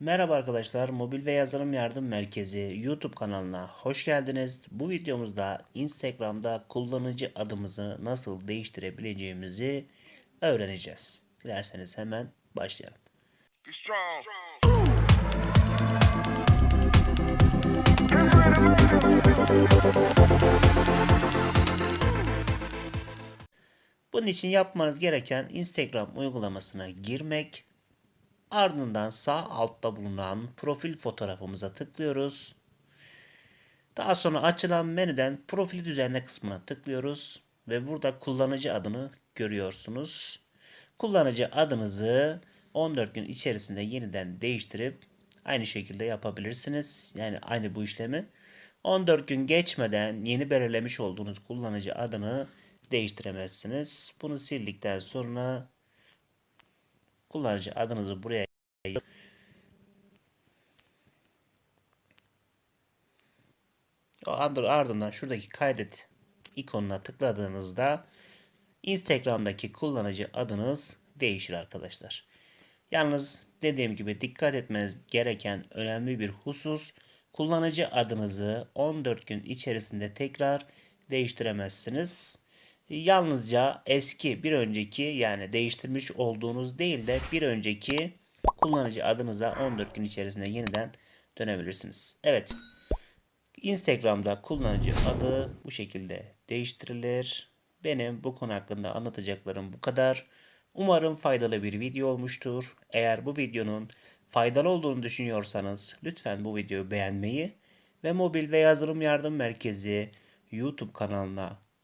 Merhaba arkadaşlar, Mobil ve Yazılım Yardım Merkezi YouTube kanalına hoş geldiniz. Bu videomuzda Instagram'da kullanıcı adımızı nasıl değiştirebileceğimizi öğreneceğiz. Dilerseniz hemen başlayalım. Bunun için yapmanız gereken Instagram uygulamasına girmek. Ardından sağ altta bulunan profil fotoğrafımıza tıklıyoruz. Daha sonra açılan menüden profil düzenle kısmına tıklıyoruz ve burada kullanıcı adını görüyorsunuz. Kullanıcı adınızı 14 gün içerisinde yeniden değiştirip aynı şekilde yapabilirsiniz. Yani aynı bu işlemi 14 gün geçmeden yeni belirlemiş olduğunuz kullanıcı adını değiştiremezsiniz. Bunu sildikten sonra kullanıcı adınızı buraya ardından şuradaki kaydet ikonuna tıkladığınızda Instagram'daki kullanıcı adınız değişir arkadaşlar. Yalnız dediğim gibi dikkat etmeniz gereken önemli bir husus kullanıcı adınızı 14 gün içerisinde tekrar değiştiremezsiniz. Yalnızca eski bir önceki yani değiştirmiş olduğunuz değil de bir önceki kullanıcı adınıza 14 gün içerisinde yeniden dönebilirsiniz. Evet. Instagram'da kullanıcı adı bu şekilde değiştirilir. Benim bu konu hakkında anlatacaklarım bu kadar. Umarım faydalı bir video olmuştur. Eğer bu videonun faydalı olduğunu düşünüyorsanız lütfen bu videoyu beğenmeyi ve Mobil ve Yazılım Yardım Merkezi YouTube kanalına